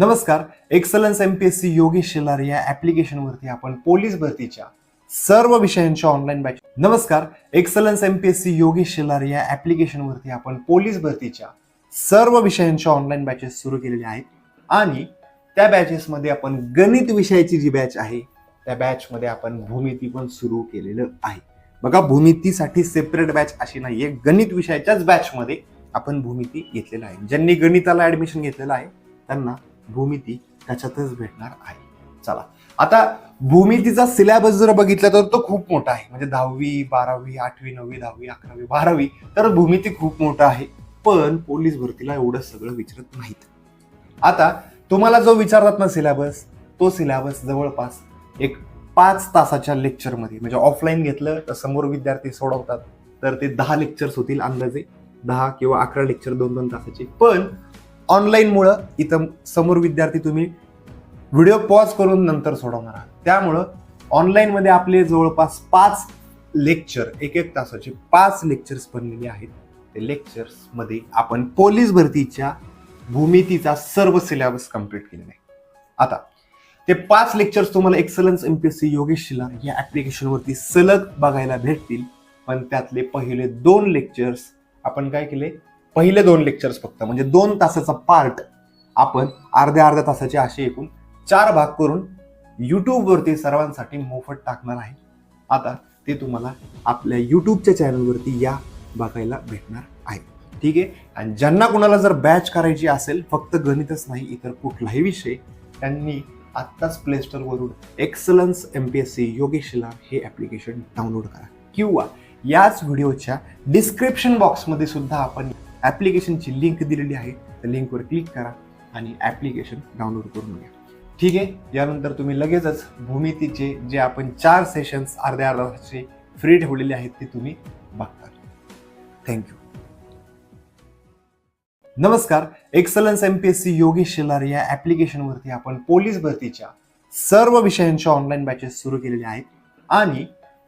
नमस्कार. Excellence M P S C Yogesh Shelar या ऍप्लिकेशनवरती आपण पोलीस भरतीच्या सर्व विषयांच्या ऑनलाईन बॅच नमस्कार. Excellence M P S C Yogesh Shelar या ऍप्लिकेशनवरती आपण पोलीस भरतीच्या सर्व विषयांच्या ऑनलाईन बॅचेस सुरू केलेल्या आहेत. आणि त्या बॅचेसमध्ये आपण गणित विषयाची जी बॅच आहे त्या बॅचमध्ये आपण भूमिती पण सुरू केलेलं आहे. बघा भूमितीसाठी सेपरेट बॅच अशी नाहीये. गणित विषयाच्याच बॅचमध्ये आपण भूमिती घेतलेलं आहे. ज्यांनी गणिताला ऍडमिशन घेतलेलं आहे त्यांना भूमिती त्याच्यातच भेटणार आहे. चला. आता भूमितीचा सिलेबस जर बघितला तर तो खूप मोठा आहे. म्हणजे दहावी बारावी आठवी नववी दहावी अकरावी बारावी तर भूमिती खूप मोठा आहे. पण पोलीस भरतीला एवढं सगळं विचारत नाहीत. आता तुम्हाला जो विचारतात ना सिलेबस तो सिलेबस जवळपास एक पाच तासाच्या लेक्चरमध्ये म्हणजे ऑफलाईन घेतलं तर समोर विद्यार्थी सोडवतात तर ते दहा लेक्चर्स होतील अंदाजे. दहा किंवा अकरा लेक्चर दोन दोन तासाचे. पण ऑनलाईनमुळं इथं समोर विद्यार्थी तुम्ही व्हिडिओ पॉज करून नंतर सोडवणार आहात. त्यामुळं ऑनलाईनमध्ये आपले जवळपास पाच लेक्चर एक एक तासाचे पाच लेक्चर्स बनलेले आहेत. ते लेक्चर्समध्ये आपण पोलीस भरतीच्या भूमितीचा सर्व सिलेबस कंप्लीट केलेला आहे. आता ते पाच लेक्चर्स तुम्हाला excellence M P S C Yogesh Shelar या ऍप्लिकेशनवरती सलग बघायला भेटतील. पण त्यातले पहिले दोन लेक्चर्स आपण काय केले? पहिले दोन लेक्चर्स फक्त. म्हणजे दोन तासाचा पार्ट आपण अर्ध्या अर्ध्या तासाचे असे एकूण चार भाग करून यूट्यूबवरती सर्वांसाठी मोफत टाकणार आहे. आता ते तुम्हाला आपल्या यूट्यूबच्या चॅनलवरती या बघायला भेटणार आहे. ठीक आहे? आणि ज्यांना कुणाला जर बॅच करायची असेल फक्त गणितच नाही इतर कुठलाही विषय त्यांनी आत्ताच प्लेस्टोरवरून excellence M P S C योगेशला हे ॲप्लिकेशन डाउनलोड करा. किंवा याच व्हिडिओच्या डिस्क्रिप्शन बॉक्समध्ये सुद्धा आपण ॲप्लिकेशनची लिंक दिलेली आहे. त्या लिंकवर क्लिक करा आणि ॲप्लिकेशन डाउनलोड करून घ्या. ठीक आहे? यानंतर तुम्ही लगेचच भूमितीचे जे आपण चार सेशन्स अर्ध्या अर्ध्या तासाचे फ्री ठेवलेले आहेत ते तुम्ही बघता. थँक्यू नमस्कार. Excellence M P S C Yogesh Shelar या ॲप्लिकेशनवरती आपण पोलीस भरतीच्या सर्व विषयांच्या ऑनलाईन बॅचेस सुरू केलेल्या आहेत. आणि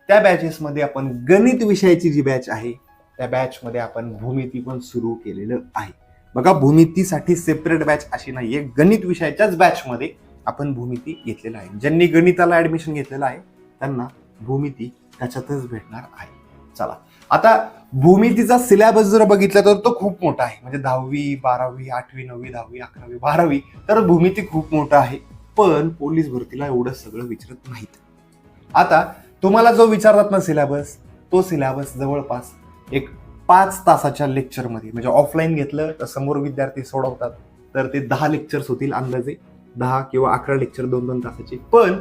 त्या बॅचेसमध्ये आपण गणित विषयाची जी बॅच आहे त्या बॅचमध्ये आपण भूमिती पण सुरू केलेलं आहे. बघा भूमितीसाठी सेपरेट बॅच अशी नाही आहे गणित विषयाच्याच बॅचमध्ये आपण भूमिती घेतलेलं आहे. ज्यांनी गणिताला ऍडमिशन घेतलेलं आहे त्यांना भूमिती त्याच्यातच भेटणार आहे. चला. आता भूमितीचा सिलेबस जर बघितला तर तो खूप मोठा आहे. म्हणजे दहावी बारावी आठवी नववी दहावी अकरावी बारावी तर भूमिती खूप मोठा आहे. पण पोलीस भरतीला एवढं सगळं विचारत नाहीत. आता तुम्हाला जो विचारतात ना सिलेबस तो सिलेबस जवळपास एक पाच तासाच्या लेक्चरमध्ये म्हणजे ऑफलाईन घेतलं तर समोर विद्यार्थी सोडवतात तर ते दहा लेक्चर्स होतील अंदाजे. दहा किंवा अकरा लेक्चर दोन दोन तासाचे. पण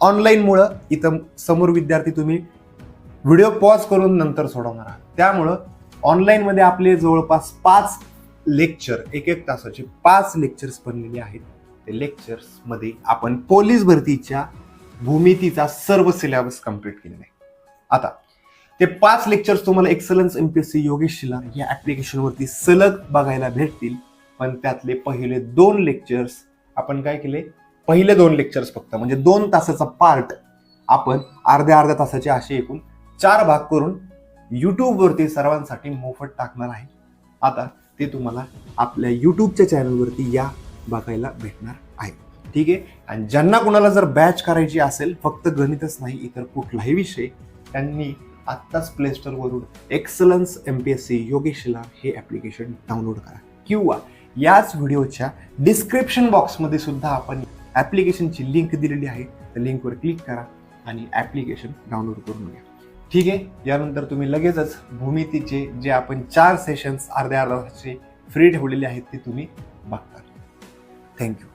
ऑनलाईनमुळं इथं समोर विद्यार्थी तुम्ही व्हिडिओ पॉज करून नंतर सोडवणार आहात. त्यामुळं ऑनलाईनमध्ये आपले जवळपास पाच लेक्चर एक एक तासाचे पाच लेक्चर्स बनलेले आहेत. ते लेक्चर्समध्ये आपण पोलीस भरतीच्या भूमितीचा सर्व सिलेबस कंप्लीट केलेला आहे. आता ते पाच लेक्चर्स तुम्हाला excellence M P S C Yogesh Shelar या ऍप्लिकेशनवरती सलग बघायला भेटतील. पण त्यातले पहिले दोन लेक्चर्स आपण काय केले? पहिले दोन लेक्चर्स फक्त. म्हणजे दोन तासाचा पार्ट आपण अर्ध्या अर्ध्या तासाचे असे एकूण चार भाग करून यूट्यूबवरती सर्वांसाठी मोफत टाकणार आहे. आता ते तुम्हाला आपल्या यूट्यूबच्या चॅनलवरती या बघायला भेटणार आहे. ठीक आहे? आणि ज्यांना कुणाला जर बॅच करायची असेल फक्त गणितच नाही इतर कुठलाही विषय त्यांनी आत्ताच play स्टोरवरून excellence M P S C योगेशला हे ॲप्लिकेशन डाउनलोड करा. किंवा याच व्हिडिओच्या डिस्क्रिप्शन बॉक्समध्ये सुद्धा आपण ॲप्लिकेशनची लिंक दिलेली आहे. त्या लिंकवर क्लिक करा आणि ॲप्लिकेशन डाउनलोड करून घ्या. ठीक आहे? यानंतर तुम्ही लगेचच भूमितीचे जे आपण चार सेशन्स अर्ध्या अर्ध्या तासाचे फ्री ठेवलेले आहेत ते तुम्ही बघता. थँक्यू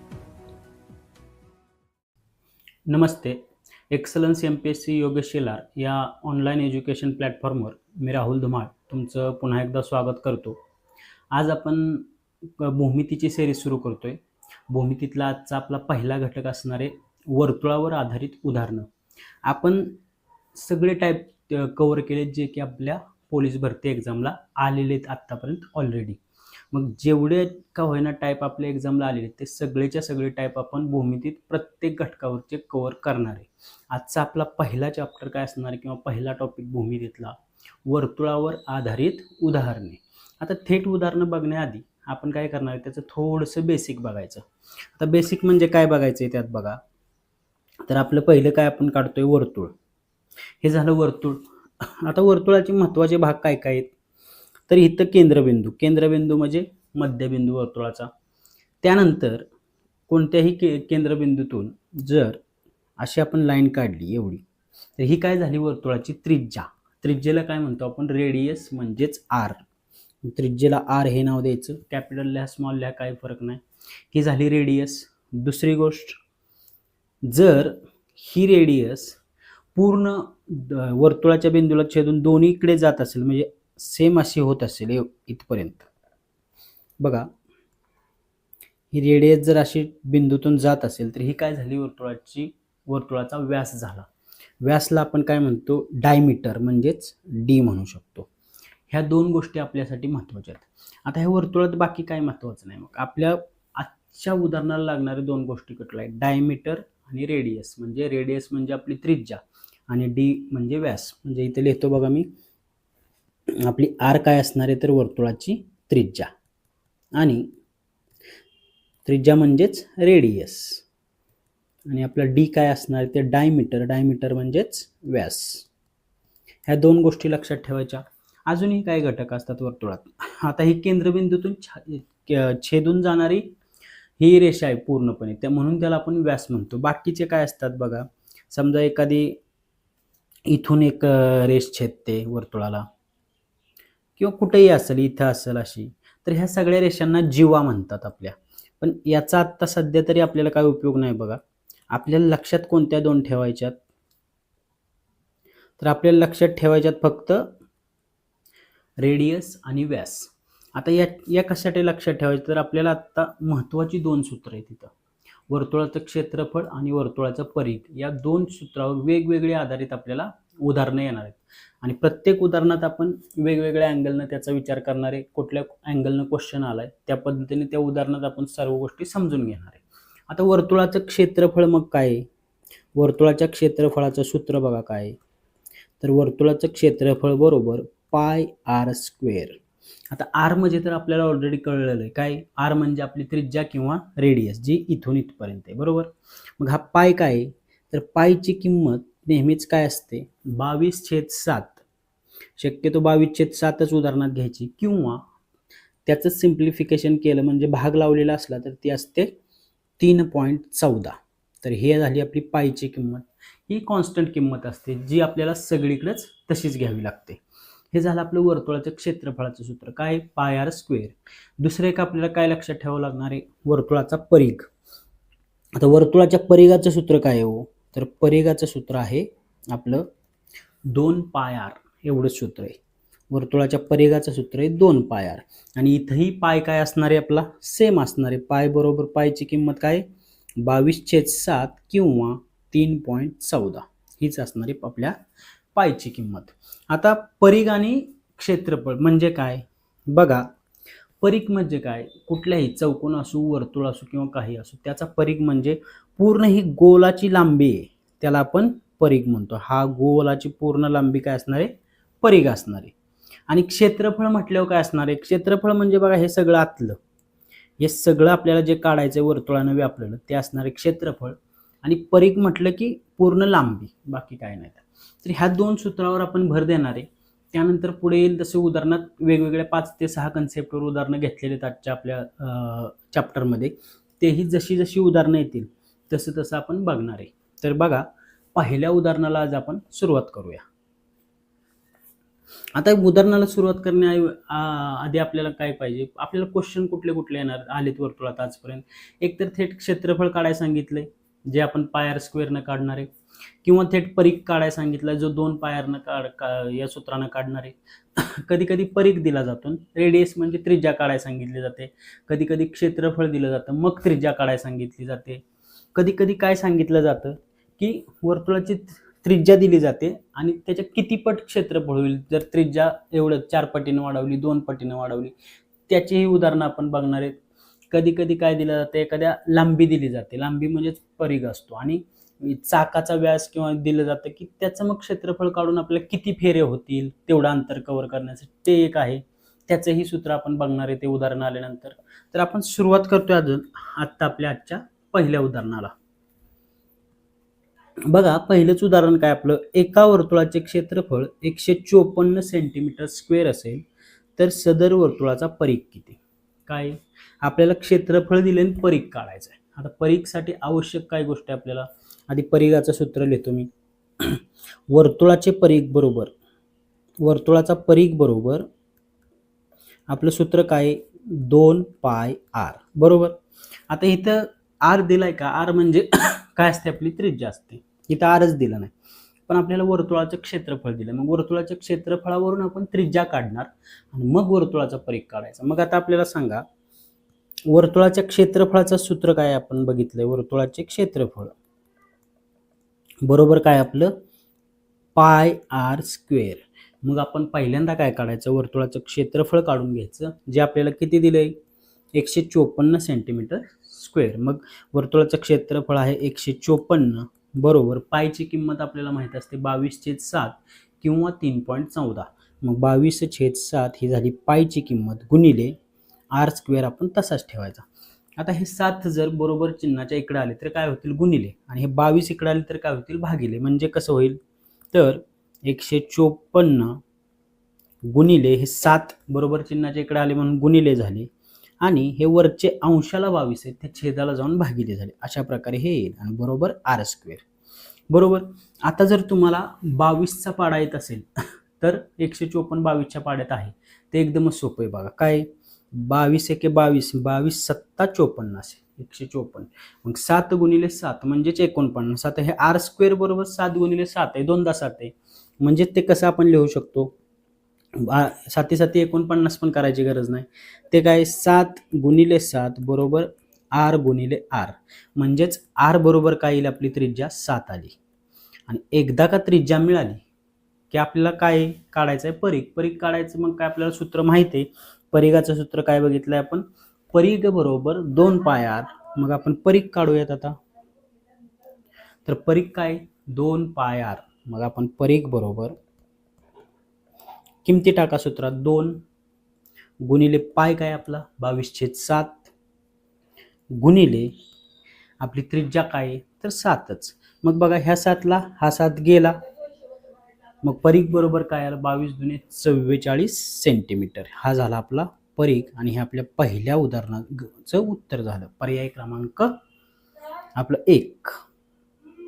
नमस्ते. Excellence M P S C Yogesh Shelar या ऑनलाईन एज्युकेशन प्लॅटफॉर्मवर मी राहुल धुमाळ तुमचं पुन्हा एकदा स्वागत करतो. आज आपण भूमितीची सेरीज सुरू करतो आहे भूमितीतला आजचा आपला पहिला घटक असणारे वर्तुळावर आधारित उदाहरणं. आपण सगळे टाईप कवर केलेत जे की आपल्या पोलीस भरती एक्झामला आलेले आहेत आत्तापर्यंत ऑलरेडी मग जेवढे का होईना टाईप आपल्या एक्झामला आलेले ते सगळेच्या सगळे टाईप आपण भूमितीत प्रत्येक घटकावरचे कवर करणार. आहे आजचा आपला पहिला चॅप्टर काय असणार आहे किंवा पहिला टॉपिक भूमितीतला? वर्तुळावर आधारित उदाहरणे. आता थेट उदाहरणं बघण्याआधी आपण काय करणार आहे त्याचं थोडंसं बेसिक बघायचं. आता बेसिक म्हणजे काय बघायचं आहे त्यात बघा. तर आपलं पहिलं काय आपण काढतोय? वर्तुळ. हे झालं वर्तुळ. आता वर्तुळाचे महत्त्वाचे भाग काय काय आहेत? तर इथं केंद्रबिंदू केंद्रबिंदू म्हणजे मध्यबिंदू वर्तुळाचा. त्यानंतर कोणत्याही के केंद्रबिंदूतून जर अशी आपण लाईन काढली एवढी तर ही काय झाली वर्तुळाची त्रिज्या. त्रिज्येला काय म्हणतो आपण? रेडियस म्हणजेच आर. त्रिज्येला आर हे नाव द्यायचं. कॅपिटल लिहा स्मॉल लिहा काही फरक नाही. ही झाली रेडियस. दुसरी गोष्ट जर ही रेडियस पूर्ण वर्तुळाच्या बिंदूला छेदून दोन्हीकडे जात असेल म्हणजे सेम अशी होत असेल इथपर्यंत. बघा ही रेडियस जर अशी बिंदूतून जात असेल तर ही काय झाली? वर्तुळाची वर्तुळाचा व्यास झाला. व्यासला आपण काय म्हणतो? डायमीटर म्हणजेच डी म्हणू शकतो. ह्या दोन गोष्टी आपल्यासाठी महत्त्वाच्या आहेत. आता ह्या वर्तुळात बाकी काय महत्त्वाचं नाही? मग आपल्या आजच्या उदाहरणाला लागणारे दोन गोष्टी कुठल्या आहेत? डायमीटर आणि रेडियस म्हणजे रेडियस म्हणजे आपली त्रिज्या आणि डी म्हणजे व्यास. म्हणजे इथे लिहितो बघा मी. आपली आर काय असणार आहे तर वर्तुळाची त्रिज्या. आणि त्रिज्या म्हणजेच रेडियस आणि आपला डी काय असणार आहे ते डायमीटर डायमीटर म्हणजेच व्यास. ह्या दोन गोष्टी लक्षात ठेवायच्या. अजूनही काय घटक असतात वर्तुळात. आता ही केंद्रबिंदूतून छा- छेदून जाणारी ही रेषा आहे पूर्णपणे. त्या म्हणून त्याला आपण व्यास म्हणतो. बाकीचे काय असतात बघा. समजा एखादी इथून एक रेष छेदते वर्तुळाला. किंवा कुठेही असेल इथं असेल अशी तर ह्या सगळ्या रेषांना जीवा म्हणतात आपल्या. पण याचा आत्ता सध्या तरी आपल्याला काय उपयोग नाही बघा. आपल्याला लक्षात कोणत्या दोन ठेवायच्यात? तर आपल्याला लक्षात ठेवायच्यात फक्त रेडियस आणि व्यास. आता या या कशासाठी लक्षात ठेवायचं? तर आपल्याला आत्ता महत्त्वाची दोन सूत्र आहेत तिथं वर्तुळाचं क्षेत्रफळ आणि वर्तुळाचं परीघ. या दोन सूत्रावर वेगवेगळे आधारित आपल्याला उदाहरणं येणार आहेत. आणि प्रत्येक उदाहरणात आपण वेगवेगळ्या अँगलनं त्याचा विचार करणारे कुठल्या अँगलनं क्वेश्चन आलाय त्या पद्धतीने त्या उदाहरणात आपण सर्व गोष्टी समजून घेणार आहे. आता वर्तुळाचं क्षेत्रफळ मग काय वर्तुळाच्या क्षेत्रफळाचं सूत्र बघा काय तर वर्तुळाचं क्षेत्रफळ बरोबर पाय आर स्क्वेअर आता आर म्हणजे तर आपल्याला ऑलरेडी कळलेलं आहे. काय? आर म्हणजे आपली त्रिज्या किंवा रेडियस जी इथून इथपर्यंत आहे. बरोबर? मग हा पाय काय आहे? तर पायची किंमत नेहमीच काय असते? बावीस छेद सात. शक्यतो बावीस छेद सातच उदाहरणात घ्यायची. किंवा त्याचं सिम्प्लिफिकेशन केलं म्हणजे भाग लावलेला असला तर ती असते तीन पॉईंट चौदा. तर हे झाली आपली पायची किंमत. ही कॉन्स्टंट किंमत असते जी आपल्याला सगळीकडेच तशीच घ्यावी लागते. हे झालं आपलं वर्तुळाचं क्षेत्रफळाचं सूत्र. काय? पाय आर स्क्वेअर. दुसरं एक आपल्याला काय लक्षात ठेवावं लागणार आहे? वर्तुळाचा परीघ. आता वर्तुळाच्या परिघाचं सूत्र काय आहे हो? तर परेगाचं सूत्र आहे आपलं दोन पाय आर. एवढंच सूत्र आहे. वर्तुळाच्या परेगाचं सूत्र आहे दोन पाय आर. आणि इथंही पाय काय असणार आहे आपला? सेम असणार. आहे पाय बरोबर पायची किंमत काय? बावीस छेद सात किंवा तीन पॉईंट चौदा. हीच असणार आहे आपल्या पायची किंमत. आता परिघ आणि क्षेत्रफळ म्हणजे काय? बघा परीक म्हणजे काय? कुठल्याही चौकोन असू वर्तुळ असू किंवा काही असू त्याचा परीक म्हणजे पूर्ण ही गोलाची लांबी आहे. त्याला आपण परीक म्हणतो. हा गोलाची पूर्ण लांबी काय असणार आहे? परिघ असणार आहे. आणि क्षेत्रफळ म्हटल्यावर काय असणार आहे? क्षेत्रफळ म्हणजे बघा हे सगळं आतलं. हे सगळं आपल्याला जे काढायचं आहे वर्तुळानं व्यापलेलं ते असणार आहे क्षेत्रफळ. आणि परीक म्हटलं की पूर्ण लांबी बाकी काय नाही. तर ह्या दोन सूत्रावर आपण भर देणार आहे. त्यानंतर पुढे येईल तसे उदाहरणात वेगवेगळ्या पाच ते सहा कन्सेप्टवर उदाहरणं घेतलेली आहेत आजच्या आपल्या चॅप्टरमध्ये तेही जशी जशी उदाहरणं येतील तसं तसं आपण बघणार आहे. तर बघा पहिल्या उदाहरणाला आज आपण सुरुवात करूया. आता उदाहरणाला सुरुवात करण्या आधी आपल्याला काय पाहिजे? आपल्याला क्वेश्चन कुठले कुठले येणार आलेत वर्तुळात आजपर्यंत? एक तर थेट क्षेत्रफळ काढायला सांगितलंय. जे आपण पायर स्क्वेअरनं काढणार आहे किंवा थेट परीख काढायला सांगितला जो दोन पायरनं काढ का या सूत्रानं काढणार आहे कधी कधी परीख दिला जातो. रेडियस म्हणजे त्रिज्या काढायला सांगितली जाते. कधी कधी क्षेत्रफळ दिलं जातं मग त्रिज्या काढायला सांगितली जाते. कधी कधी काय सांगितलं जातं की वर्तुळाची त्रिज्या दिली जाते आणि त्याच्या किती पट क्षेत्रफळ होईल? जर त्रिज्या एवढं चार पटीनं वाढवली दोन पटीनं वाढवली त्याचीही उदाहरणं आपण बघणार आहेत. कधी कधी काय दिलं जातं? एखाद्या लांबी दिली जाते. लांबी म्हणजेच परिघ असतो. आणि चाकाचा व्यास किंवा दिलं जातं की त्याचं मग क्षेत्रफळ काढून आपल्याला किती फेरे होतील तेवढं अंतर कव्हर करण्यासाठी ते एक आहे. त्याचंही सूत्र आपण बघणार आहे ते उदाहरण आल्यानंतर. तर आपण सुरुवात करतोय अजून आत्ता आपल्या आजच्या पहिल्या उदाहरणाला. बघा पहिलंच उदाहरण काय? आपलं एका वर्तुळाचे क्षेत्रफळ एकशे चोपन्न सेंटीमीटर स्क्वेअर असेल तर सदर वर्तुळाचा परीघ किती? काय? आपल्याला क्षेत्रफळ दिले आणि परीघ काढायचं आहे. आता परीखसाठी आवश्यक काय गोष्ट आहे आपल्याला? आधी परीघाचं सूत्र लिहितो मी. वर्तुळाचे परीघ बरोबर. वर्तुळाचा परीघ बरोबर. आपलं सूत्र काय? दोन पाय आर. बरोबर? आता इथं आर दिलाय का? आर म्हणजे काय असते आपली? त्रिज्या असते. इथं आरच दिलं नाही. पण आपल्याला वर्तुळाचं क्षेत्रफळ दिलं. मग वर्तुळाच्या क्षेत्रफळावरून आपण त्रिज्या काढणार आणि मग वर्तुळाचा परीख काढायचा. मग आता आपल्याला सांगा वर्तुळाच्या क्षेत्रफळाचं सूत्र काय आपण बघितलंय? वर्तुळाचे क्षेत्रफळ. बरोबर काय आपलं? पाय आर स्क्वेअर. मग आपण पहिल्यांदा काय काढायचं? वर्तुळाचं क्षेत्रफळ काढून घ्यायचं जे आपल्याला किती दिलंय? एकशे चोपन्न सेंटीमीटर स्क्वेअर मग वर्तुळाचं क्षेत्रफळ आहे एकशे चोपन्न. बरोबर. पायची किंमत आपल्याला माहीत असते बावीस छेद सात किंवा तीन पॉईंट चौदा. मग बावीस छेद सात ही झाली पायची किंमत गुणिले आर स्क्वेअर आपण तसाच ठेवायचा. आता हे सात जर बरोबर चिन्हाच्या इकडे आले तर काय होतील? गुणिले. आणि हे बावीस इकडे आले तर काय होतील? भागिले. म्हणजे कसं होईल? तर एकशे चोपन्न गुणिले हे सात बरोबर चिन्हाच्या इकडे आले म्हणून गुणिले झाले. आणि हे वरचे अंशाला बावीस आहेत. ते छेदाला जाऊन भागिले झाले. अशा प्रकारे हे येईल. आणि बरोबर आर स्क्वेअर बरोबर? आता जर तुम्हाला बावीसचा पाडा येत असेल तर एकशे चोपन्न बावीसच्या पाड्यात आहे. ते एकदमच सोपं आहे बघा. काय? बावीस एके बावीस बावीस सत्ता चोपन्न असेल एकशे चोपन्न. मग सात गुणिले सात म्हणजेच एकोणपन्नास. आता हे आर स्क्वेअर बरोबर सात गुणिले सात आहे दोनदा सात आहे. म्हणजे ते कसं आपण लिहू शकतो? बा साती साती एकोणपन्नास पण करायची गरज नाही. ते काय? सात गुणिले सात बरोबर आर गुणिले आर. म्हणजेच आर बरोबर काय येईल आपली त्रिज्या? सात आली. आणि एकदा का त्रिज्या मिळाली की आपल्याला काय काढायचं आहे परीख. परीख काढायचं मग काय आपल्याला सूत्र माहिती आहे. परिघाचं सूत्र काय बघितलंय आपण? परीघ बरोबर दोन पाय आर मग आपण परीघ काढूयात आता. तर परीघ काय? दोन पाय आर मग आपण परीघ बरोबर किमती टाका सूत्रात. दोन गुणिले पाय काय आपला? बावीस छेद सात. गुणिले आपली त्रिज्या काय? आहे? तर सातच. मग बघा ह्या सातला हा सात गेला. मग परीख बरोबर काय आलं? बावीस दुने चव्वेचाळीस सेंटीमीटर हा झाला आपला परीख आणि हे आपल्या पहिल्या उदाहरणाचं उत्तर झालं. पर्याय क्रमांक आपलं एक.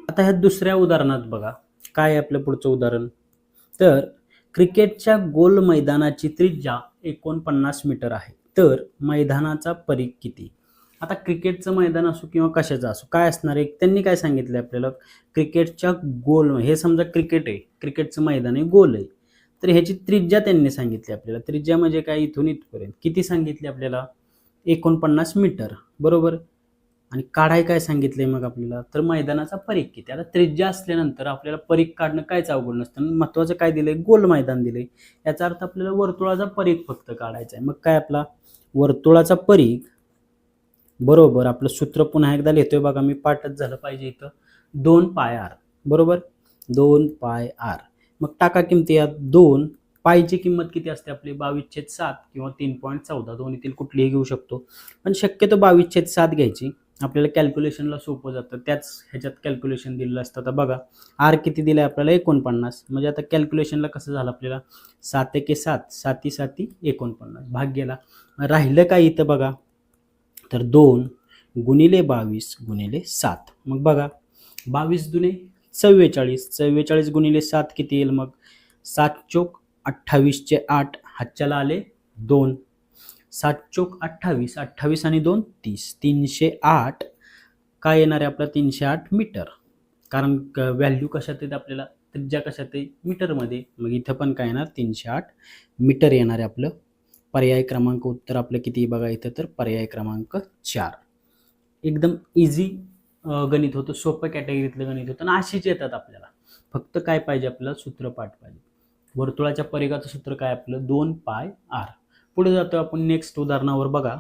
आता ह्या दुसऱ्या उदाहरणात बघा. काय आहे आपलं पुढचं उदाहरण? तर क्रिकेटच्या गोल मैदानाची त्रिज्या एकोणपन्नास मीटर आहे. तर मैदानाचा परीख किती? आता क्रिकेटचं मैदान असो किंवा कशाचं असो काय असणार आहे? त्यांनी काय सांगितलं आपल्याला? क्रिकेटच्या गोल हे समजा क्रिकेट आहे. क्रिकेटचं मैदान आहे गोल आहे. तर ह्याची त्रिज्या त्यांनी सांगितली आपल्याला. त्रिज्या म्हणजे काय? इथून इथपर्यंत. किती सांगितली आपल्याला? एकोणपन्नास मीटर. बरोबर? आणि काढाय काय सांगितलंय मग आपल्याला? तर मैदानाचा परीख किती? आता त्रिज्या असल्यानंतर आपल्याला परीख काढणं कायच अवघड नसतं. आणि महत्त्वाचं काय दिलंय? गोल मैदान दिलंय. याचा अर्थ आपल्याला वर्तुळाचा परीख फक्त काढायचा आहे. मग काय आपला? वर्तुळाचा परीख बरोबर आपलं सूत्र पुन्हा एकदा लिहितोय बघा मी पाठच झालं पाहिजे इथं. दोन पाय आर बरोबर? दोन पाय आर. मग टाका किमती यात दोन पायची किंमत किती असते आपली? बावीस छेद सात किंवा तीन पॉईंट चौदा दोन्हीतील कुठलीही घेऊ शकतो. पण शक्यतो बावीस छेद सात घ्यायची. आपल्याला कॅल्क्युलेशनला सोपं जातं. त्याच ह्याच्यात कॅल्क्युलेशन दिलेलं असतं. आता बघा आर किती दिलं आहे आपल्याला? एकोणपन्नास. म्हणजे आता कॅल्क्युलेशनला कसं झालं आपल्याला? सात एके सात साती साती एकोणपन्नास. भाग गेला राहिलं काय इथं बघा? तर दोन गुणिले बावीस गुणिले सात. मग बघा बावीस दुने चव्वेचाळीस चव्वेचाळीस गुणिले सात किती येईल मग? सात चोक अठ्ठावीसचे आठ हातच्याला आले दोन. सात चोक अठ्ठावीस अठ्ठावीस आणि दोन तीस. तीनशे आठ काय येणार आहे आपला? तीनशे आठ मीटर. कारण व्हॅल्यू कशात येते आपल्याला? त्रिज्या कशात आहे? मीटरमध्ये. मग इथं पण काय येणार? तीनशे आठ मीटर येणार आहे आपलं. पर्याय क्रमांक उत्तर आपलं किती बघा इथं तर पर्याय क्रमांक चार. एकदम इझी गणित होतं सोपं कॅटेगरीतलं गणित होतं आणि अशीच येतात आपल्याला. फक्त काय पाहिजे आपल्याला? सूत्रपाठ पाहिजे. वर्तुळाच्या परिघाचं सूत्र काय आपलं? दोन पाय आर. पुढे जातो आपण नेक्स्ट उदाहरणावर बघा.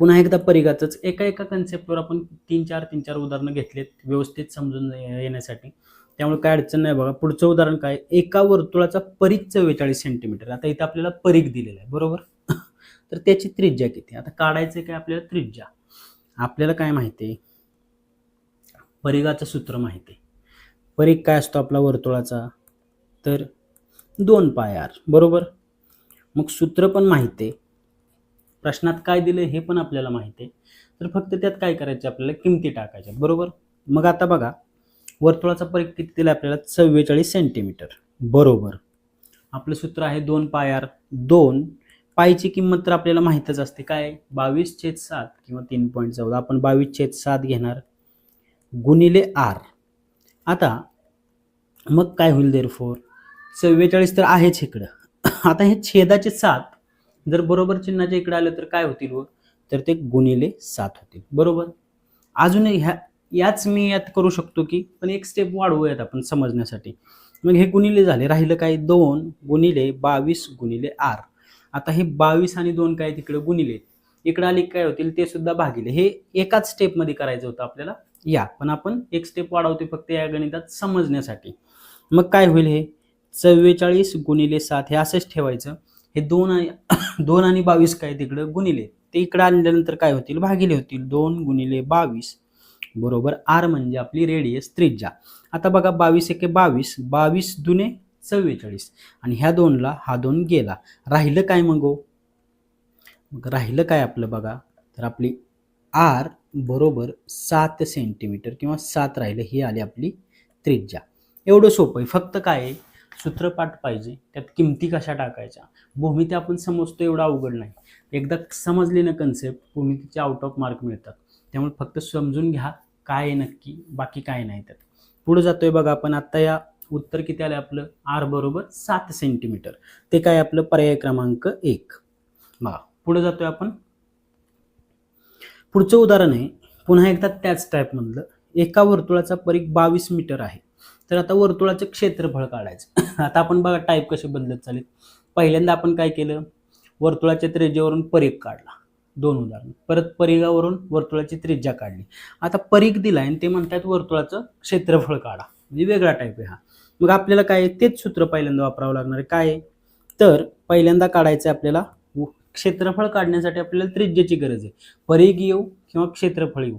पुन्हा एकदा परिघाचंच एका एका कन्सेप्टवर आपण तीन चार तीन चार उदाहरणं घेतलेत व्यवस्थित समजून येण्यासाठी. त्यामुळे काय अडचण नाही बघा. पुढचं उदाहरण काय? एका वर्तुळाचा परीघ चव्वेचाळीस सेंटीमीटर आता इथं आपल्याला परीघ दिलेला आहे. बरोबर? तर त्याची त्रिज्या किती? आता काढायचं काय आपल्याला? त्रिज्या. आपल्याला काय माहिती आहे? परिघाचं सूत्र माहिती आहे. परीघ काय असतो आपला वर्तुळाचा? तर दोन पाय आर. बरोबर? मग सूत्र पण माहिती आहे. प्रश्नात काय दिलं हे पण आपल्याला माहिती आहे. तर फक्त त्यात काय करायचं? आपल्याला किमती टाकायच्या बरोबर? मग आता बघा. वर्तुळाचा परीघ किती दिला आपल्याला? चव्वेचाळीस सेंटीमीटर बरोबर. आपलं सूत्र आहे दोन पायार दोन. पायची किंमत तर आपल्याला माहीतच असते. काय? बावीस छेद सात किंवा तीन पॉईंट चौदा. आपण बावीस छेद सात घेणार. गुणिले आर. आता मग काय होईल देर फोर चव्वेचाळीस तर आहेच इकडं. आता हे छेदाचे सात जर बरोबर चिन्हाच्या इकडे आलं तर काय होतील व? तर ते गुणिले सात होतील. बरोबर? अजून ह्या याच मी यात करू शकतो की पण एक स्टेप वाढवूयात आपण समजण्यासाठी. मग हे गुणिले झाले राहिलं काय दोन गुणिले बावीस गुणिले आर. आता हे बावीस आणि दोन काय तिकडे गुणिले? इकडे आले काय होतील? ते सुद्धा भागिले. हे एकाच स्टेपमध्ये करायचं होतं आपल्याला? या. पण आपण एक स्टेप वाढवते फक्त या गणितात समजण्यासाठी. मग काय होईल हे? चव्वेचाळीस गुणिले सात हे असंच ठेवायचं. हे दोन आणि दोन आणि बावीस काय तिकडं गुणिले? ते इकडं आणल्यानंतर काय होतील? भागिले होतील. दोन गुणिले बावीस. बरोबर? आर म्हणजे आपली रेडियस त्रिज्या. आता बघा बावीस एके बावीस बावीस दुने चव्वेचाळीस. आणि ह्या दोनला हा दोन गेला. राहिलं काय मग मग राहिलं काय आपलं बघा? तर आपली आर बरोबर सात सेंटीमीटर किंवा सात राहिलं ही आली आपली त्रिज्या. एवढं सोपं आहे. फक्त काय सूत्रपाठ पाहिजे. त्यात किमती कशा टाकायच्या? भूमिती आपण समजतो एवढं अवघड नाही. एकदा समजली ना कन्सेप्ट भूमितीचे आउट ऑफ मार्क मिळतात. त्यामुळे फक्त समजून घ्या काय आहे नक्की बाकी काय नाही त्यात. पुढे जातोय बघा आपण आत्ता या उत्तर किती आलं आपलं? आर बरोबर सात सेंटीमीटर ते काय आपलं? पर्याय क्रमांक एक. बघा पुढे जातोय आपण. पुढचं उदाहरण आहे पुन्हा एकदा त्याच टाईपमधलं एका वर्तुळाचा परीख बावीस मीटर आहे. तर आता वर्तुळाचं क्षेत्रफळ काढायचं. आता आपण बघा टाईप कसे बदलत चालेल पहिल्यांदा आपण काय केलं? वर्तुळाच्या त्रेजेवरून परीख काढला. दोन उदाहरण. परत परिघावरून वर्तुळाची त्रिज्या काढली. आता परीघ दिला आणि ते म्हणतात वर्तुळाचं क्षेत्रफळ काढा. म्हणजे वेगळा टाईप आहे हा. मग आपल्याला काय आहे? तेच सूत्र पहिल्यांदा वापरावं लागणार आहे. काय आहे? तर पहिल्यांदा काढायचं आहे आपल्याला व- क्षेत्रफळ काढण्यासाठी आपल्याला त्रिज्येची गरज आहे. परीघ येऊ किंवा क्षेत्रफळ येऊ.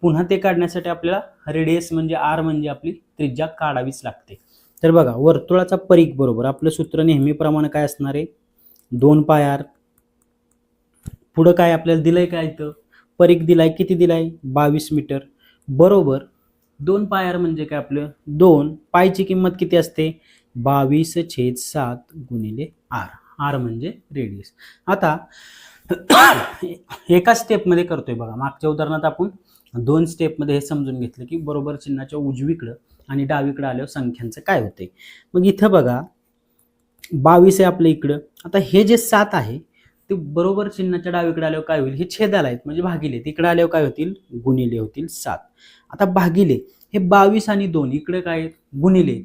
पुन्हा ते काढण्यासाठी आपल्याला रेडियस म्हणजे आर म्हणजे आपली त्रिज्या काढावीच लागते. तर बघा वर्तुळाचा परीघ बरोबर आपलं सूत्र नेहमीप्रमाणे काय असणार आहे? दोन पाय आर पुढं काय आपल्याला दिलंय काय इथं? परीख दिलाय किती दिलाय? बावीस मीटर. बरोबर. दोन पायार म्हणजे काय आपलं? दोन. पायची किंमत किती असते? बावीस छेद सात गुणिले आर. आर म्हणजे रेडियस आता एका स्टेपमध्ये करतोय बघा. मागच्या उदाहरणात आपण दोन स्टेपमध्ये हे समजून घेतलं की बरोबर चिन्हाच्या उजवीकडं आणि डावीकडं आल्यावर संख्यांचं काय होते मग इथं बघा बावीस आहे आपलं इकडं. आता हे जे सात आहे ते बरोबर चिन्हाच्या डावीकडे आल्यावर काय होईल? हे छेदाला आहेत. म्हणजे भागिले. तिकडे आल्यावर काय होतील? गुणिले होतील सात. आता भागिले हे बावीस आणि दोन इकडे काय आहेत? गुणिले आहेत.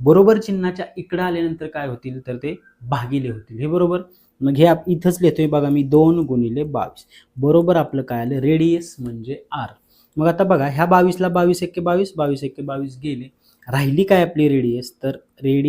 बरोबर चिन्हाच्या इकडे आल्यानंतर काय होतील? तर ते भागिले होतील. हे बरोबर? मग हे आप इथंच लिहितोय बघा मी. दोन गुणिले बावीस. बरोबर आपलं काय आलं? रेडियस म्हणजे आर. मग आता बघा ह्या बावीसला बावीस एक्के बावीस बावीस एक्के बावीस गेले. राहिली काय आपली रेडियस? तर रेडियस